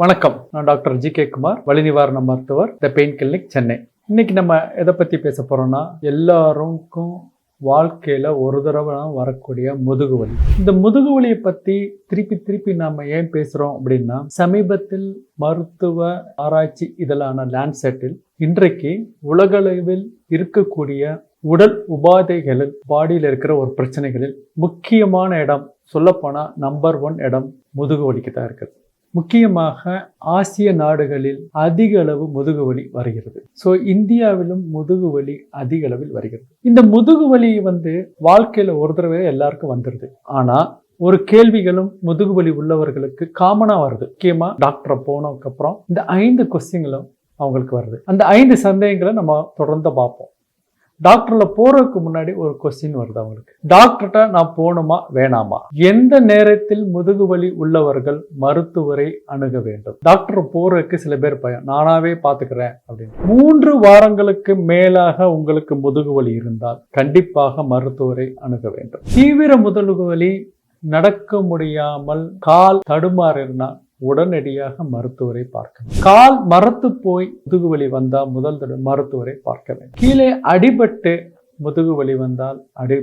வணக்கம். நான் doctor G K Kumar வலி நிவாரண மருத்துவர் த பெயின் கிளினிக் சென்னை. இன்னைக்கு நம்ம எதை பற்றி பேச போறோம்னா எல்லாருக்கும் வாழ்க்கையில் ஒரு தடவை வரக்கூடிய முதுகு வலி. இந்த முதுகு வலியை பற்றி திருப்பி திருப்பி நாம ஏன் பேசுகிறோம் அப்படின்னா சமீபத்தில் மருத்துவ ஆராய்ச்சி இதழான லேண்ட்செட்டில் இன்றைக்கு உலகளவில் இருக்கக்கூடிய உடல் உபாதைகளில் பாடியில் இருக்கிற ஒரு பிரச்சனைகளில் முக்கியமான இடம் சொல்லப்போனால் நம்பர் ஒன் இடம் முதுகு வலிக்கு தான் இருக்குது. முக்கியமாக ஆசிய நாடுகளில் அதிக அளவு முதுகுவலி வருகிறது. ஸோ இந்தியாவிலும் முதுகுவலி அதிக அளவில் வருகிறது. இந்த முதுகுவலி வந்து வாழ்க்கையில் ஒரு தடவை எல்லாருக்கும் வந்துடுது ஆனால் ஒரு கேள்விகளும் முதுகுவலி உள்ளவர்களுக்கு காமனாக வருது. முக்கியமாக டாக்டரை போனதுக்கப்புறம் இந்த ஐந்து கொஸ்டின்களும் அவங்களுக்கு வருது. அந்த ஐந்து சந்தேகங்களை நம்ம தொடர்ந்து பார்ப்போம். டாக்டர்ல போறதுக்கு முன்னாடி ஒரு கொஸ்டின் வருது அவங்களுக்கு. டாக்டர்கிட்ட நான் போகணுமா வேணாமா? எந்த நேரத்தில் முதுகு வலி உள்ளவர்கள் மருத்துவரை அணுக வேண்டும்? டாக்டர் போறதுக்கு சில பேர் பயம் நானாவே பாத்துக்கிறேன் அப்படின்னு. மூன்று வாரங்களுக்கு மேலாக உங்களுக்கு முதுகு வலி இருந்தால் கண்டிப்பாக மருத்துவரை அணுக வேண்டும். தீவிர முதுகுவலி நடக்க முடியாமல் கால் தடுமாறினா உடனடியாக மருத்துவரை பார்க்க கால் மரத்து போய் முதுகுவலி வந்தால் முதல் தடவை மருத்துவரை பார்க்க வேண்டும். கீழே அடிபட்டு முதுகு வலி வந்தால் அடி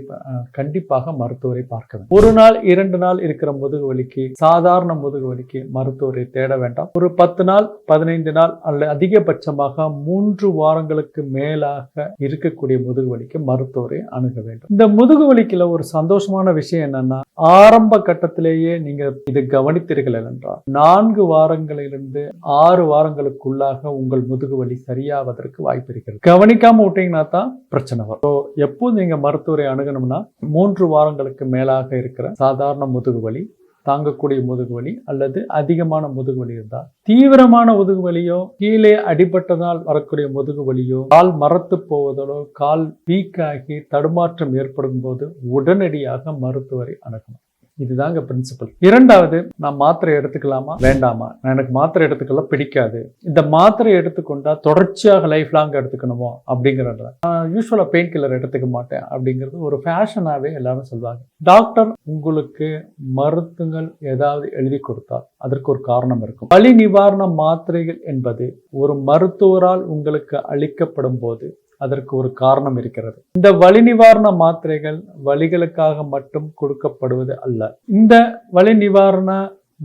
கண்டிப்பாக மருத்துவரை பார்க்க வேண்டும். ஒரு நாள் இரண்டு நாள் இருக்கிற முதுகு வலிக்கு சாதாரண முதுகு வலிக்கு மருத்துவரை தேட வேண்டாம். ஒரு பத்து நாள் பதினைந்து நாள் அல்ல அதிகபட்சமாக மூன்று வாரங்களுக்கு மேலாக இருக்கக்கூடிய முதுகு வலிக்கு மருத்துவரை அணுக வேண்டும். இந்த முதுகு வலிக்குல ஒரு சந்தோஷமான விஷயம் என்னன்னா ஆரம்ப கட்டத்திலேயே நீங்க இது கவனித்தீர்கள் என்றால் நான்கு வாரங்களிலிருந்து ஆறு வாரங்களுக்குள்ளாக உங்கள் முதுகு வலி சரியாவதற்கு வாய்ப்பு இருக்கிறது. கவனிக்காம விட்டீங்கன்னா தான் பிரச்சனை வரும். எப்போது நீங்க மருத்துவரை அணுகணும்னா மூன்று வாரங்களுக்கு மேலாக இருக்கிற சாதாரண முதுகு வலி தாங்கக்கூடிய முதுகு வலி அல்லது அதிகமான முதுகுவலி இருந்தால் தீவிரமான முதுகு வலியோ கீழே அடிபட்டதால் வரக்கூடிய முதுகு வலியோ கால் மரத்து போவதோ கால் வீக்காகி ஆகி தடுமாற்றம் ஏற்படும் போது உடனடியாக மருத்துவரை அணுகணும். இதுதாங்க பிரின்சிபல் இரண்டாவது நான் மாத்திரை எடுத்துக்கலாமா? வேண்டாமா? நான் எனக்கு மாத்திரை எடுத்துக்கலாம் பிடிக்காது. இந்த மாத்திரை எடுத்துக்கொண்டா தொடர்ச்சியாக லைஃப் லாங் எடுத்துக்கணுமோ? அப்படிங்கிறத நான் யூஸ்வலாக பெயின் கில்லர் எடுத்துக்க மாட்டேன் அப்படிங்கிறது ஒரு ஃபேஷனாகவே எல்லாரும் சொல்லுவாங்க டாக்டர் உங்களுக்கு மருத்துவங்கள் ஏதாவது எழுதி கொடுத்தால் அதற்கு ஒரு காரணம் இருக்கும். வலி நிவாரண மாத்திரைகள் என்பது ஒரு மருத்துவரால் உங்களுக்கு அளிக்கப்படும் போது அதற்கு ஒரு காரணம் இருக்கிறது. இந்த வலி நிவாரண மாத்திரைகள் வலிகளுக்காக மட்டும் கொடுக்கப்படுவது அல்ல. இந்த வலி நிவாரண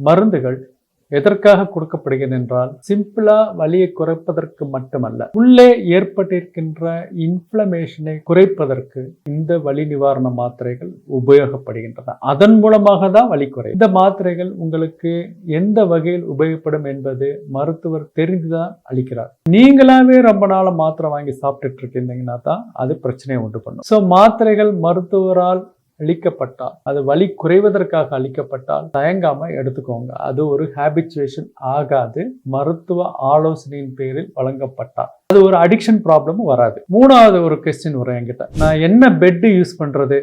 மருந்துகள் எதற்காக கொடுக்கப்படுகிறது என்றால் சிம்பிளா வலியை குறைப்பதற்கு மட்டுமல்ல உள்ளே ஏற்பட்டிருக்கின்ற இன்ஃப்ளமேஷனை குறைப்பதற்கு இந்த வலி நிவாரண மாத்திரைகள் உபயோகப்படுகின்றன. அதன் மூலமாக தான் வலி குறை. இந்த மாத்திரைகள் உங்களுக்கு எந்த வகையில் உபயோகப்படும் என்பது மருத்துவர் தெரிந்துதான் அளிக்கிறார். நீங்களாவே ரொம்ப நாள மாத்திரை வாங்கி சாப்பிட்டுட்டு இருக்கீங்கன்னா தான் அது பிரச்சனையை உண்டு பண்ணும். ஸோ மாத்திரைகள் மருத்துவரால் அளிக்கப்பட்டால் அது வலி குறைவதற்காக அளிக்கப்பட்டால் தயங்காம எடுத்துக்கோங்க. அது ஒரு ஹேபிச்சுவேஷன் ஆகாது. மருத்துவ ஆலோசனையின் பேரில் வழங்கப்பட்டால் அது ஒரு அடிக்ஷன் ப்ராப்ளமும் வராது. மூணாவது ஒரு கொஸ்டின் வரும் என்கிட்ட. நான் என்ன பெட்டு யூஸ் பண்றது?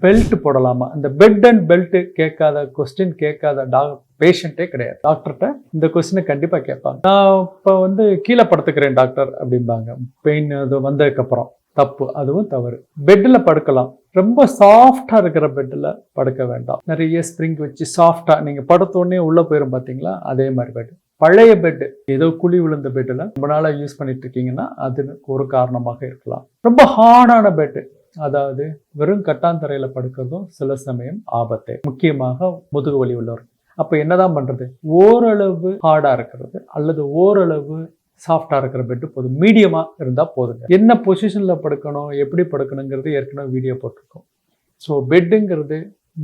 பெல்ட் போடலாமா? இந்த பெட் அண்ட் பெல்ட் கேட்காத கொஸ்டின் கேட்காத டாக் பேஷண்ட்டே கிடையாது. டாக்டர்கிட்ட இந்த கொஸ்டினை கண்டிப்பா கேட்பாங்க. நான் இப்போ வந்து கீழே படுத்துக்கிறேன் டாக்டர் அப்படிம்பாங்க. பெயின் அது வந்ததுக்கப்புறம். தப்பு அதுவும் தவறு. பெட்டில் படுக்கலாம். ரொம்ப சாஃப்டாக இருக்கிற பெட்டில் படுக்க வேண்டாம். நிறைய ஸ்ப்ரிங் வச்சு சாஃப்டாக நீங்கள் படுத்தோடனே உள்ளே போயிடும் பார்த்தீங்களா அதே மாதிரி பெட் பழைய பெட்டு ஏதோ குழி விழுந்த பெட்டில் ரொம்ப நாளாக யூஸ் பண்ணிட்டு இருக்கீங்கன்னா அது ஒரு காரணமாக இருக்கலாம். ரொம்ப ஹார்டான பெட்டு அதாவது வெறும் கட்டாந்தரையில் படுக்கிறதும் சில சமயம் ஆபத்து. முக்கியமாக முதுகு வலி உள்ளவர். அப்போ என்னதான் பண்ணுறது ஓரளவு ஹார்டாக இருக்கிறது அல்லது ஓரளவு சாஃப்டாக இருக்கிற பெட்டு போதும். மீடியமாக இருந்தால் போதுங்க. என்ன பொசிஷனில் படுக்கணும் எப்படி படுக்கணுங்கிறது ஏற்கனவே வீடியோ போட்டிருக்கோம். ஸோ பெட்டுங்கிறது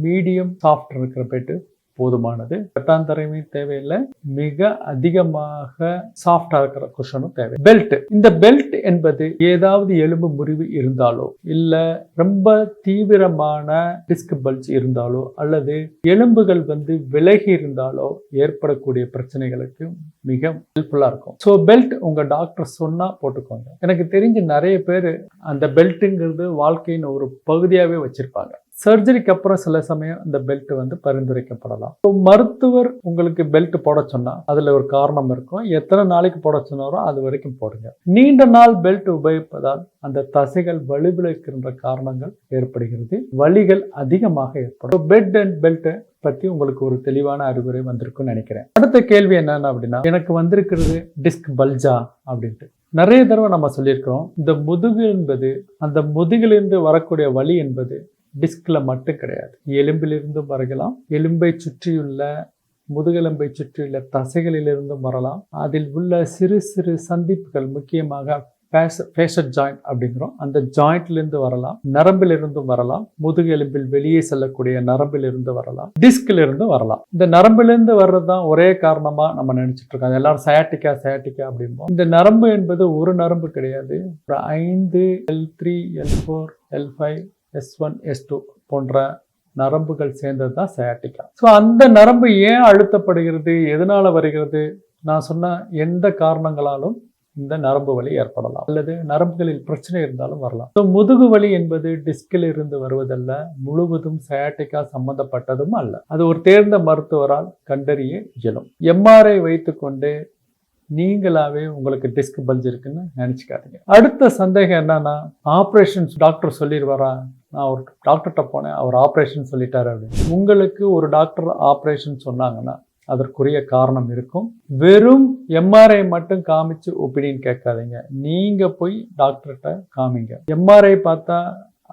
மீடியம் சாஃப்ட் இருக்கிற பெட்டு போதுமானது. கட்டாந்தரையும் தேவையில்லை. மிக அதிகமாக சாஃப்டா இருக்கிற குஷனும் தேவை. பெல்ட் இந்த பெல்ட் என்பது ஏதாவது எலும்பு முறிவு இருந்தாலோ இல்ல ரொம்ப தீவிரமான டிஸ்க் பல்ஜ் இருந்தாலோ அல்லது எலும்புகள் வந்து விலகி இருந்தாலோ ஏற்படக்கூடிய பிரச்சனைகளுக்கு மிக ஹெல்ப்ஃபுல்லா இருக்கும். ஸோ பெல்ட் உங்க டாக்டர் சொன்னா போட்டுக்கோங்க. எனக்கு தெரிஞ்சு நிறைய பேர் அந்த பெல்ட்டுங்கிறது வாழ்க்கையின் ஒரு பகுதியாகவே வச்சிருப்பாங்க. சர்ஜரிக்கு அப்புறம் சில சமயம் இந்த பெல்ட் வந்து பரிந்துரைக்கப்படலாம். மருத்துவர் உங்களுக்கு பெல்ட் போட சொன்னா அதுல ஒரு காரணம் இருக்கும். எத்தனை நாளைக்கு போட சொன்னாரோ அது வரைக்கும் போடுங்க. நீண்ட நாள் பெல்ட் உபயோகிப்பதால் அந்த தசைகள் வலுவிழக்கின்ற காரணங்கள் ஏற்படுகிறது. வலிகள் அதிகமாக ஏற்படும். பெட் அண்ட் பெல்ட் பத்தி உங்களுக்கு ஒரு தெளிவான அறிவுரை வந்திருக்கும்னு நினைக்கிறேன். அடுத்த கேள்வி என்னன்னு அப்படின்னா எனக்கு வந்திருக்கிறது டிஸ்க் பல்ஜா அப்படின்ட்டு. நிறைய தடவை நம்ம சொல்லியிருக்கிறோம் இந்த முதுகு என்பது அந்த முதுகிலிருந்து வரக்கூடிய வலி என்பது டிஸ்கில் மட்டும் கிடையாது. எலும்பிலிருந்தும் வரலாம் எலும்பை சுற்றியுள்ள முதுகெலும்பை சுற்றியுள்ள தசைகளிலிருந்தும் வரலாம் அதில் உள்ள சிறு சிறு சந்திப்புகள் முக்கியமாக ஃபேஷட் ஜாயிண்ட் அப்படிங்கிறோம். அந்த ஜாயிண்ட்லேருந்து வரலாம். நரம்பிலிருந்தும் வரலாம். முதுகெலும்பில் வெளியே செல்லக்கூடிய நரம்பிலிருந்து வரலாம். டிஸ்கிலிருந்து வரலாம். இந்த நரம்பிலிருந்து வர்றது தான் ஒரே காரணமாக நம்ம நினச்சிட்டு இருக்கோம். எல்லாரும் சயாட்டிக்கா சயாட்டிக்கா அப்படிம்போம். இந்த நரம்பு என்பது ஒரு நரம்பு கிடையாது. ஒரு ஐந்து L three L four L five S one S two போன்ற நரம்புகள் சேர்ந்தது தான் சயாட்டிக்கா ஸோ அந்த நரம்பு ஏன் அழுத்தப்படுகிறது? எதனால் வருகிறது? நான் சொன்ன எந்த காரணங்களாலும் இந்த நரம்பு வலி ஏற்படலாம். அல்லது நரம்புகளில் பிரச்சனை இருந்தாலும் வரலாம். ஸோ முதுகு வலி என்பது டிஸ்கில் இருந்து வருவதல்ல. முழுவதும் சயாட்டிக்கா சம்பந்தப்பட்டதும் அல்ல. அது ஒரு தேர்ந்த மருத்துவரால் கண்டறிய இயலும். எம்ஆர்ஐ வைத்துக்கொண்டு நீங்களாவே உங்களுக்கு டிஸ்க் பல்ஜ் இருக்குன்னு நினைச்சுக்காதீங்க. அடுத்த சந்தேகம் என்னன்னா ஆப்ரேஷன்ஸ் டாக்டர் சொல்லிடுவாரா? நான் ஒரு டாக்டர்கிட்ட போனேன். அவர் ஆப்ரேஷன் சொல்லிட்டார் அப்படின்னு. உங்களுக்கு ஒரு டாக்டர் ஆப்ரேஷன் சொன்னாங்கன்னா அதற்குரிய காரணம் இருக்கும். வெறும் எம்ஆர்ஐ மட்டும் காமிச்சு ஒப்பீனியன் கேட்காதீங்க. நீங்கள் போய் டாக்டர்கிட்ட காமிங்க. எம்ஆர்ஐ பார்த்தா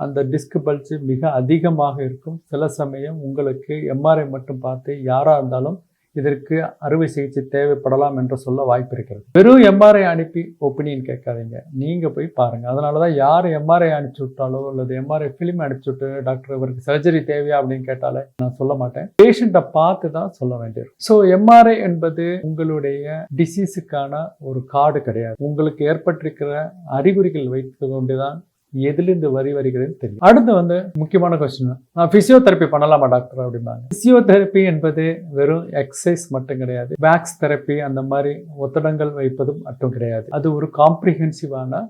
அந்த டிஸ்க் பல்ஜ் மிக அதிகமாக இருக்கும். சில சமயம் உங்களுக்கு எம்ஆர்ஐ மட்டும் பார்த்து யாராக இருந்தாலும் இதற்கு அறுவை சிகிச்சை தேவைப்படலாம் என்று சொல்ல வாய்ப்பு இருக்கிறது வெறும் எம்ஆர்ஐ அனுப்பி ஒப்பீனியன் கேட்காதீங்க. நீங்கள் போய் பாருங்கள் அதனால தான் யார் எம்ஆர்ஐ அனுப்பிச்சு விட்டாலோ அல்லது எம்ஆர்ஐ ஃபிலிம் அனுப்பிச்சு விட்டு டாக்டர் இவருக்கு சர்ஜரி தேவையா அப்படின்னு கேட்டாலே நான் சொல்ல மாட்டேன். பேஷண்ட்டை பார்த்து தான் சொல்ல வேண்டியிருக்கும் ஸோ எம்ஆர்ஐ என்பது உங்களுடைய டிசீஸுக்கான ஒரு கார்டு கிடையாது. உங்களுக்கு ஏற்பட்டிருக்கிற அறிகுறிகள் வைத்து கொண்டுதான் எதுலேருந்து வரி வருகிறதுன்னு தெரியும் அடுத்து வந்து முக்கியமான கொஸ்டின் நான் பிசியோதெரப்பி பண்ணலாமா டாக்டர் அப்படிம்பாங்க. பிசியோதெரப்பி என்பது வெறும் எக்ஸசைஸ் மட்டும் கிடையாது. பேக்ஸ் தெரப்பி அந்த மாதிரி ஒத்தடங்கள் வைப்பதும் மட்டும் கிடையாது. அது ஒரு காம்ப்ரிஹென்சிவான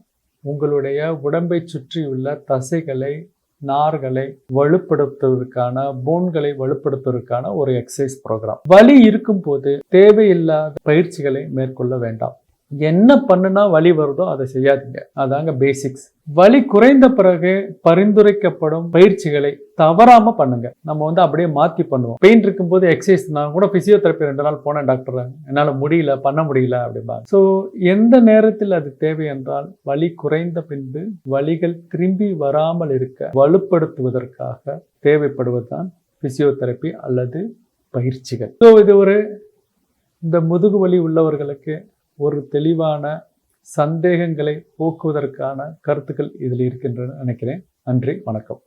உங்களுடைய உடம்பை சுற்றியுள்ள தசைகளை நார்களை வலுப்படுத்துவதற்கான போன்களை வலுப்படுத்துவதற்கான ஒரு எக்ஸசைஸ் ப்ரோக்ராம் வலி இருக்கும் போது தேவையில்லாத பயிற்சிகளை மேற்கொள்ள வேண்டாம். என்ன பண்ணுனா வலி வருதோ அதை செய்யாதீங்க. அதாங்க பேசிக்ஸ் வலி குறைந்த பிறகு பரிந்துரைக்கப்படும் பயிற்சிகளை தவறாம பண்ணுங்க. நம்ம வந்து அப்படியே மாத்தி பண்ணுவோம். பெயின் இருக்கும்போது எக்ஸசைஸ் நான் கூட பிசியோதெரப்பி ரெண்டு நாள் போனேன் டாக்டர் என்னால முடியல பண்ண முடியல அப்படிம்பாங்க. ஸோ எந்த நேரத்தில் அது தேவை என்றால் வலி குறைந்த பின்பு வலிகள் திரும்பி வராமல் இருக்க வலுப்படுத்துவதற்காக தேவைப்படுவதுதான் பிசியோதெரப்பி அல்லது பயிற்சிகள். ஸோ இது ஒரு இந்த முதுகு வலி உள்ளவர்களுக்கு ஒரு தெளிவான சந்தேகங்களை போக்குவதற்கான கருத்துக்கள் இதில் இருக்கின்றன நினைக்கிறேன். நன்றி வணக்கம்.